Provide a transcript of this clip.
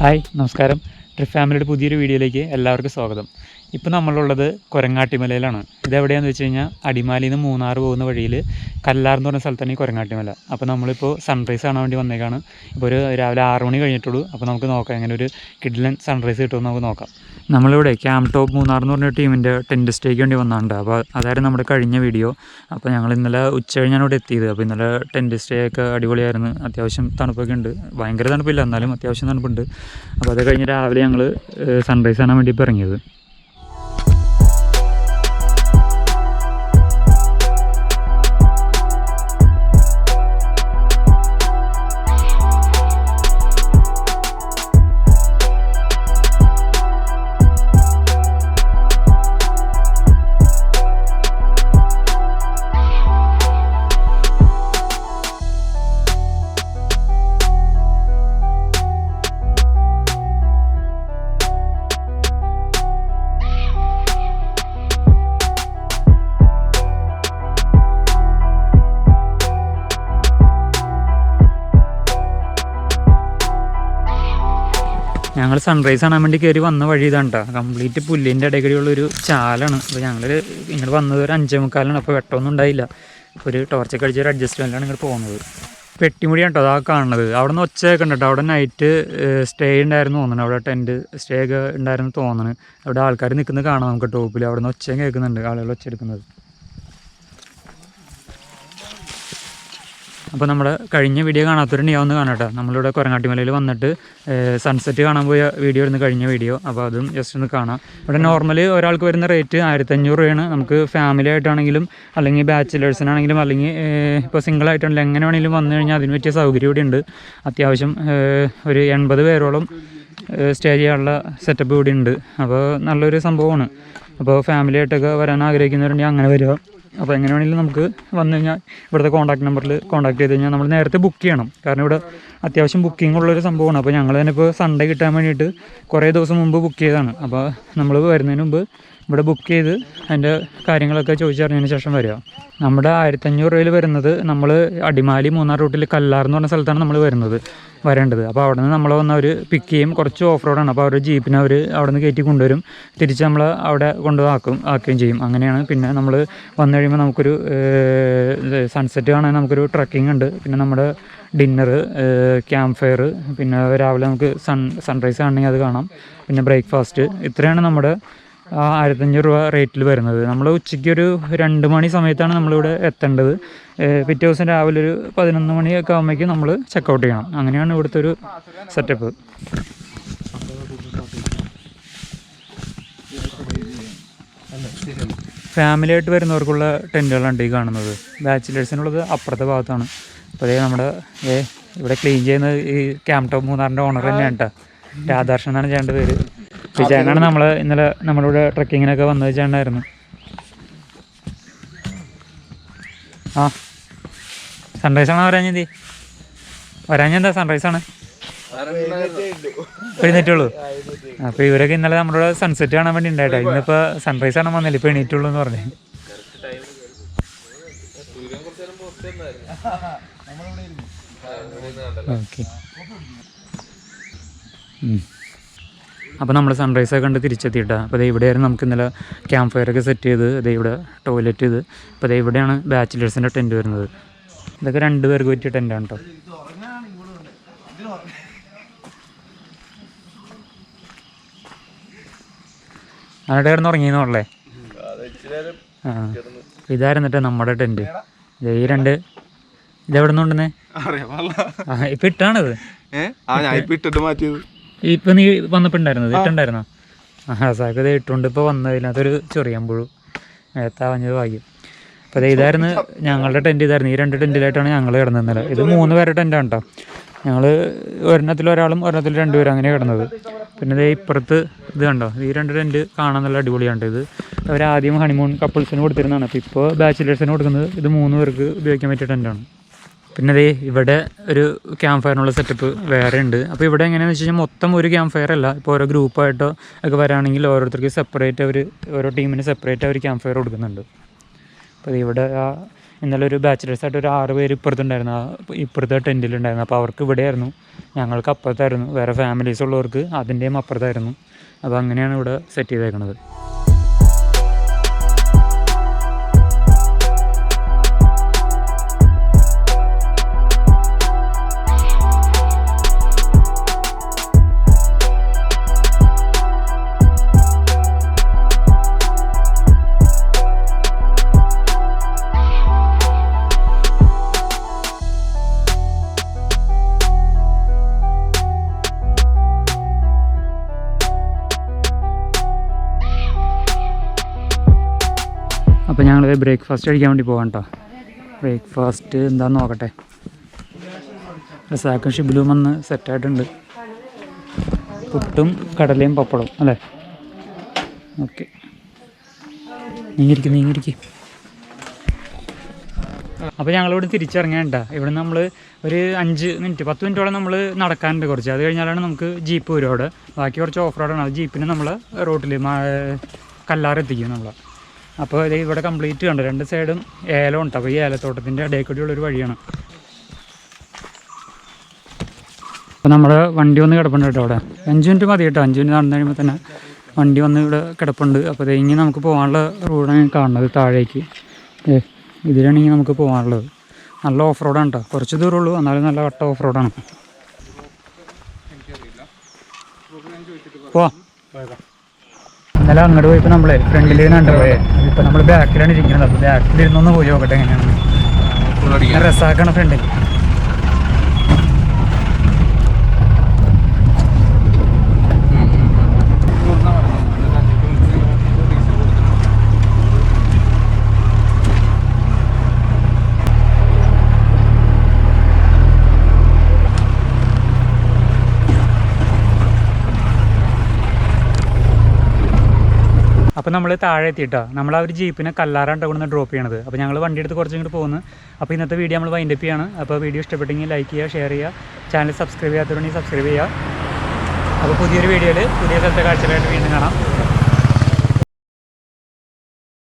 Hi നമസ്കാരം. Trip ഫാമിലിയുടെ പുതിയൊരു വീഡിയോയിലേക്ക് എല്ലാവർക്കും സ്വാഗതം. ഇപ്പോൾ നമ്മളുള്ളത് കൊരങ്ങാട്ടിമലയിലാണ്. ഇതെവിടെയാണെന്ന് വെച്ച് കഴിഞ്ഞാൽ അടിമാലിയിൽ നിന്ന് മൂന്നാർ പോകുന്ന വഴിയിൽ കല്ലാർ എന്ന് പറഞ്ഞ സ്ഥലത്താണ് ഈ കൊരങ്ങാട്ടിമല. അപ്പോൾ നമ്മളിപ്പോൾ സൺറൈസ് കാണാൻ വേണ്ടി വന്നേക്കാണ്. ഇപ്പോൾ ഒരു രാവിലെ ആറ് മണി കഴിഞ്ഞിട്ടുള്ളൂ. അപ്പോൾ നമുക്ക് നോക്കാം. എങ്ങനെ ഒരു കിഡ്ലൻ സൺറൈസ് കിട്ടുമെന്ന് നമുക്ക് നോക്കാം. നമ്മളിവിടെ ക്യാമ്പ് ടോപ്പ് മൂന്നാർ എന്ന് പറഞ്ഞ ടീമിന്റെ ടെന്റ് സ്റ്റേക്ക് വേണ്ടി വന്നതുണ്ട് അപ്പോൾ അതായിരുന്നു നമ്മുടെ കഴിഞ്ഞ വീഡിയോ. അപ്പോൾ ഞങ്ങൾ ഇന്നലെ ഉച്ച കഴിഞ്ഞാണ് ഇവിടെ എത്തിയത്. അപ്പോൾ ഇന്നലെ ടെന്റ് സ്റ്റേ ഒക്കെ അടിപൊളിയായിരുന്നു. അത്യാവശ്യം തണുപ്പൊക്കെ ഉണ്ട്. ഭയങ്കര തണുപ്പില്ല. എന്നാലും അത്യാവശ്യം തണുപ്പുണ്ട്. അപ്പോൾ അത് കഴിഞ്ഞ് രാവിലെ ഞങ്ങൾ സൺറൈസ് കാണാൻ വേണ്ടി ഇറങ്ങിയത്. സൺറൈസ് കാണാൻ വേണ്ടി കയറി വന്ന വഴി ഇതാണ് കേട്ടോ കംപ്ലീറ്റ് പുല്ലിന്റെ ഇടയ്ക്കിടെയുള്ള ഒരു ചാലാണ്. അപ്പോൾ ഞങ്ങൾ ഇങ്ങോട്ട് വന്നത് ഒരു അഞ്ചേ മുക്കാലാണ് അപ്പോൾ വെട്ടമൊന്നും ഉണ്ടായില്ല. ഒരു ടോർച്ചൊക്കെ അടിച്ച് ഒരു അഡ്ജസ്റ്റ്മെന്റിലാണ് ഇങ്ങോട്ട് പോകുന്നത് പെട്ടിമുടിയാണ് കേട്ടോ അതാ കാണുന്നത് അവിടെ നിന്ന് ഒച്ച കേട്ടോ അവിടെ നൈറ്റ് സ്റ്റേ ഉണ്ടായിരുന്നു തോന്നുന്നു. അവിടെ ടെന്റ് സ്റ്റേ ഒക്കെ ഉണ്ടായിരുന്നു തോന്നുന്നു. അവിടെ ആൾക്കാർ നിൽക്കുന്നത് കാണാം നമുക്ക് ടോപ്പിൽ അവിടെ നിന്ന് ഒച്ചയും കേൾക്കുന്നുണ്ട് ആളുകൾ ഒച്ച എടുക്കുന്നത് അപ്പോൾ നമ്മുടെ കഴിഞ്ഞ വീഡിയോ കാണാത്തവരുണ്ടെങ്കിൽ ഒന്ന് കാണാട്ടോ നമ്മളിവിടെ കൊരങ്ങാട്ടിമലയിൽ വന്നിട്ട് സൺസെറ്റ് കാണാൻ പോയ വീഡിയോ ആയിരുന്നു കഴിഞ്ഞ വീഡിയോ അപ്പോൾ അതും ജസ്റ്റ് ഒന്ന് കാണാം. ഇവിടെ നോർമലി ഒരാൾക്ക് വരുന്ന റേറ്റ് ആയിരത്തഞ്ഞൂറ് രൂപയാണ്. നമുക്ക് ഫാമിലി ആയിട്ടാണെങ്കിലും അല്ലെങ്കിൽ ബാച്ചിലേഴ്സിനാണെങ്കിലും അല്ലെങ്കിൽ ഇപ്പോൾ സിംഗിൾ ആയിട്ടാണെങ്കിലും എങ്ങനെ വേണമെങ്കിലും വന്നു കഴിഞ്ഞാൽ അതിന് പറ്റിയ സൗകര്യം ഇവിടെ ഉണ്ട്. അത്യാവശ്യം ഒരു എൺപത് പേരോളം സ്റ്റേ ചെയ്യാനുള്ള സെറ്റപ്പ് ഇവിടെ ഉണ്ട്. അപ്പോൾ നല്ലൊരു സംഭവമാണ്. അപ്പോൾ ഫാമിലി ആയിട്ടൊക്കെ വരാൻ ആഗ്രഹിക്കുന്നവരുണ്ടെങ്കിൽ അങ്ങനെ വരിക. അപ്പോൾ എങ്ങനെ വേണമെങ്കിലും നമുക്ക് വന്നു കഴിഞ്ഞാൽ ഇവിടുത്തെ കോൺടാക്ട് നമ്പറിൽ കോൺടാക്ട് ചെയ്ത് കഴിഞ്ഞാൽ നമ്മൾ നേരത്തെ ബുക്ക് ചെയ്യണം. കാരണം ഇവിടെ അത്യാവശ്യം ബുക്കിംഗ് ഉള്ളൊരു സംഭവമാണ്. അപ്പോൾ ഞങ്ങൾ തന്നെ ഇപ്പോൾ സൺഡേ കിട്ടാൻ വേണ്ടിയിട്ട് കുറേ ദിവസം മുമ്പ് ബുക്ക് ചെയ്തതാണ്. അപ്പോൾ നമ്മൾ വരുന്നതിന് മുമ്പ് ഇവിടെ ബുക്ക് ചെയ്ത് അതിന്റെ കാര്യങ്ങളൊക്കെ ചോദിച്ചറിഞ്ഞതിന് ശേഷം വരിക. നമ്മുടെ ആയിരത്തഞ്ഞൂറ് രൂപയിൽ വരുന്നത് നമ്മൾ അടിമാലി മൂന്നാർ റൂട്ടിൽ കല്ലാർ എന്ന് പറഞ്ഞ സ്ഥലത്താണ് നമ്മൾ വരുന്നത് വരേണ്ടത്. അപ്പോൾ അവിടെ നിന്ന് നമ്മളെ വന്ന് അവർ പിക്ക് ചെയ്യും. കുറച്ച് ഓഫ് റോഡാണ് അപ്പോൾ അവർ ജീപ്പിനെ അവർ അവിടെ നിന്ന് കയറ്റി കൊണ്ടുവരും. തിരിച്ച് നമ്മൾ അവിടെ കൊണ്ടുപോകാക്കും ആക്കുകയും ചെയ്യും. അങ്ങനെയാണ് പിന്നെ നമ്മൾ വന്നു കഴിയുമ്പോൾ നമുക്കൊരു സൺസെറ്റ് കാണാൻ നമുക്കൊരു ട്രക്കിംഗ് ഉണ്ട്. പിന്നെ നമ്മുടെ ഡിന്നർ ക്യാമ്പ് ഫയർ പിന്നെ രാവിലെ നമുക്ക് സൺ സൺറൈസ് കാണണമെങ്കിൽ അത് കാണാം. പിന്നെ ബ്രേക്ക്ഫാസ്റ്റ് ഇത്രയാണ് നമ്മുടെ ആയിരത്തഞ്ഞൂറ് രൂപ റേറ്റിൽ വരുന്നത്. നമ്മൾ ഉച്ചയ്ക്ക് ഒരു രണ്ട് മണി സമയത്താണ് നമ്മളിവിടെ എത്തേണ്ടത്. പിറ്റേ ദിവസം രാവിലെ ഒരു പതിനൊന്ന് മണിയൊക്കെ ആകുമ്പോഴേക്കും നമ്മൾ ചെക്കൗട്ട് ചെയ്യണം. അങ്ങനെയാണ് ഇവിടുത്തെ ഒരു സെറ്റപ്പ് ഫാമിലി ആയിട്ട് വരുന്നവർക്കുള്ള ടെന്റുകളാണ് ഈ കാണുന്നത്. ബാച്ചിലേഴ്സിനുള്ളത് അപ്പുറത്തെ ഭാഗത്താണ്. അപ്പോൾ അതേ നമ്മുടെ ഏ ഇവിടെ ക്ലീൻ ചെയ്യുന്നത് ഈ ക്യാമ്പ് ടോപ്പ് മൂന്നാറിന്റെ ഓണർ തന്നെയാണ് കേട്ടോ രാധാകൃഷ്ണൻ എന്നാണ് ചേട്ടന്റെ പേര്. ചേട്ടനാണ് നമ്മൾ ഇന്നലെ നമ്മളിവിടെ ട്രക്കിങ്ങിനൊക്കെ വന്നത് ചേട്ടനായിരുന്നു ആ. സൺറൈസ് ആണോ വരാഞ്ഞത് വരാഞ്ഞെന്താ സൺറൈസ് ആണ് എഴുന്നേറ്റുള്ളൂ അപ്പൊ ഇവരൊക്കെ ഇന്നലെ നമ്മളോട് സൺസെറ്റ് കാണാൻ വേണ്ടി ഉണ്ടായിട്ടോ ഇന്നിപ്പോ സൺറൈസ് ആണ് വന്നില്ല. ഇപ്പൊ എണീറ്റുള്ളൂ എന്ന് പറഞ്ഞു. ഓക്കെ. അപ്പോൾ നമ്മൾ സൺറൈസ് ഒക്കെ കണ്ട് തിരിച്ചെത്തിയിട്ടാ. അപ്പോൾ ദേ ഇവിടെയായിരുന്നു നമുക്ക് ഇന്നലെ ക്യാമ്പ് ഫയർ ഒക്കെ സെറ്റ് ചെയ്ത് ദേ ഇവിടെ ടോയ്ലറ്റ് ഇത് അപ്പോൾ ദേ ഇവിടെയാണ് ബാച്ചിലേഴ്സിന്റെ ടെന്റ് വരുന്നത്. ഇതൊക്കെ രണ്ട് പേർക്ക് പറ്റിയ ടെന്റാണ് കേട്ടോ അവിടെ കിടന്ന് പറഞ്ഞേ ആ ഇതായിരുന്നിട്ട് നമ്മുടെ ടെന്റ് ഈ രണ്ട് ഇതെവിടെ നിന്നുണ്ടെന്നേ ഇപ്പം ഇട്ടാണത്. ഇട്ടിട്ട് മാറ്റിയത്. ഇപ്പൊ നീ വന്നപ്പോ ഉണ്ടായിരുന്നത് ഇട്ടുണ്ടായിരുന്നോ? ആ സാക്ക് ഇത് ഇട്ടുകൊണ്ട് ഇപ്പോൾ വന്നതിനകത്തൊരു ചൊറിയാമ്പുഴു ഏത്താവഞ്ഞത് ഭാഗ്യം. അപ്പോൾ അപ്പൊ ഇതായിരുന്നു ഞങ്ങളുടെ ടെന്റ് ഇതായിരുന്നു. ഈ രണ്ട് ടെന്റിലായിട്ടാണ് ഞങ്ങൾ കിടന്നത് ഇത് മൂന്ന് പേരുടെ ടെന്റാണ് കേട്ടോ ഞങ്ങൾ ഒരെണ്ണത്തിൽ ഒരാളും ഒരെണ്ണത്തിൽ രണ്ടുപേരും അങ്ങനെ കിടന്നത്. പിന്നെ ദേ ഇപ്പുറത്ത് ഇത് കണ്ടോ? ഈ രണ്ട് ടെന്റ് കാണാൻ നല്ല അടിപൊളിയാണ് ഇത്. അവർ ആദ്യം ഹണിമൂൺ കപ്പിൾസിന് കൊടുത്തിരുന്നതാണ്. അപ്പോൾ ഇപ്പോൾ ബാച്ചിലേഴ്സിന് കൊടുക്കുന്നത് ഇത് മൂന്ന് പേർക്ക് ഉപയോഗിക്കാൻ പറ്റിയ ടെന്റാണ് പിന്നെ അതേ ഇവിടെ ഒരു ക്യാമ്പ് ഫയറിനുള്ള സെറ്റപ്പ് വേറെ ഉണ്ട്. അപ്പോൾ ഇവിടെ എങ്ങനെയാണെന്ന് വെച്ച് കഴിഞ്ഞാൽ മൊത്തം ഒരു ക്യാമ്പ് ഫയർ അല്ല. ഇപ്പോൾ ഓരോ ഗ്രൂപ്പായിട്ടോ ഒക്കെ വരാണെങ്കിൽ ഓരോരുത്തർക്ക് സെപ്പറേറ്റ് അവർ ഓരോ ടീമിന് സെപ്പറേറ്റ് അവർ ക്യാമ്പ് ഫയർ കൊടുക്കുന്നുണ്ട്. അപ്പോൾ ഇവിടെ ആ ഇന്നലെ ഒരു ബാച്ചിലേഴ്സ് ആയിട്ട് ഒരു ആറ് പേര് ഇപ്പുറത്തുണ്ടായിരുന്നു ആ ഇപ്പുറത്തെ ടെന്റിലുണ്ടായിരുന്നു അപ്പോൾ അവർക്ക് ഇവിടെയായിരുന്നു. ഞങ്ങൾക്ക് അപ്പുറത്തായിരുന്നു. വേറെ ഫാമിലീസ് ഉള്ളവർക്ക് അതിന്റെയും അപ്പുറത്തായിരുന്നു. അപ്പോൾ അങ്ങനെയാണ് ഇവിടെ സെറ്റ് ചെയ്തേക്കുന്നത് ബ്രേക്ക്ഫാസ്റ്റ് കഴിക്കാൻ വേണ്ടി പോകാം കേട്ടോ ബ്രേക്ക്ഫാസ്റ്റ് എന്താന്ന് നോക്കട്ടെ. റസാക്കും ഷിബിലും വന്ന് സെറ്റായിട്ടുണ്ട് പുട്ടും കടലയും പപ്പടവും അല്ലേ? ഓക്കെ. നീങ്ങിരിക്കും നീങ്ങിരിക്കും അപ്പോൾ ഞങ്ങളിവിടെ തിരിച്ചിറങ്ങേണ്ട ഇവിടെ നമ്മൾ ഒരു അഞ്ച് മിനിറ്റ് പത്ത് മിനിറ്റോളം നമ്മൾ നടക്കാനുണ്ട് കുറച്ച്. അത് കഴിഞ്ഞാലാണ് നമുക്ക് ജീപ്പ് വരും അവിടെ. ബാക്കി കുറച്ച് ഓഫ് റോഡാണ് അത് ജീപ്പിന് നമ്മൾ റോട്ടിൽ കല്ലാറെത്തിക്കും നമ്മളെ. അപ്പോൾ ഇത് ഇവിടെ കംപ്ലീറ്റ് കണ്ടു? രണ്ട് സൈഡും ഏലം ഉണ്ട്. അപ്പോൾ ഈ ഏലത്തോട്ടത്തിന്റെ ഇടയിൽ കൂടിയുള്ളൊരു വഴിയാണ്. അപ്പോൾ നമ്മുടെ വണ്ടി വന്ന് കിടപ്പുണ്ട് കേട്ടോ അവിടെ. അഞ്ച് മിനിറ്റ് മതി കേട്ടോ. അഞ്ച് മിനിറ്റ് നടന്നു കഴിയുമ്പോൾ തന്നെ വണ്ടി വന്ന് ഇവിടെ കിടപ്പുണ്ട്. അപ്പോൾ ഇനി നമുക്ക് പോകാനുള്ള റോഡാണ് കാണുന്നത് താഴേക്ക്. ഏ ഇനി നമുക്ക് പോകാനുള്ളത്. നല്ല ഓഫ് റോഡാണ് കേട്ടോ. കുറച്ച് ദൂരമുള്ളൂ എന്നാലും നല്ല വട്ട ഓഫ് റോഡാണ് പോവാ. ഇന്നലെ അങ്ങോട്ട് പോയപ്പോൾ നമ്മളെ ഫ്രണ്ടിൽ ഇപ്പം നമ്മൾ ബാക്കിലാണ് ഇരിക്കുന്നത്. അപ്പോൾ ബാക്കിലിരുന്നൊന്ന് പോയി നോക്കട്ടെ എങ്ങനെയാണ് റസാക്കണ ഫ്രണ്ടിൽ നമ്മൾ താഴെ എത്തിയിട്ടോ നമ്മൾ ആ ഒരു ജീപ്പിനെ കല്ലാറാണ്ട് അവിടെ നിന്ന് ഡ്രോപ്പ് ചെയ്യണത്. അപ്പോൾ ഞങ്ങൾ വണ്ടി എടുത്ത് കുറച്ചും ഇങ്ങോട്ട് പോകുന്നു അപ്പോൾ ഇന്നത്തെ വീഡിയോ നമ്മൾ വൈൻഡപ്പ് ചെയ്യാണ്. അപ്പോൾ വീഡിയോ ഇഷ്ടപ്പെട്ടെങ്കിൽ ലൈക്ക് ചെയ്യുക ഷെയർ ചെയ്യുക. ചാനൽ സബ്സ്ക്രൈബ് ചെയ്യാത്തവരുണ്ടെങ്കിൽ സബ്സ്ക്രൈബ് ചെയ്യുക. അപ്പോൾ പുതിയൊരു വീഡിയോയിൽ പുതിയ സ്ഥലത്തെ കാഴ്ചകളായിട്ട് വീണ്ടും കാണാം.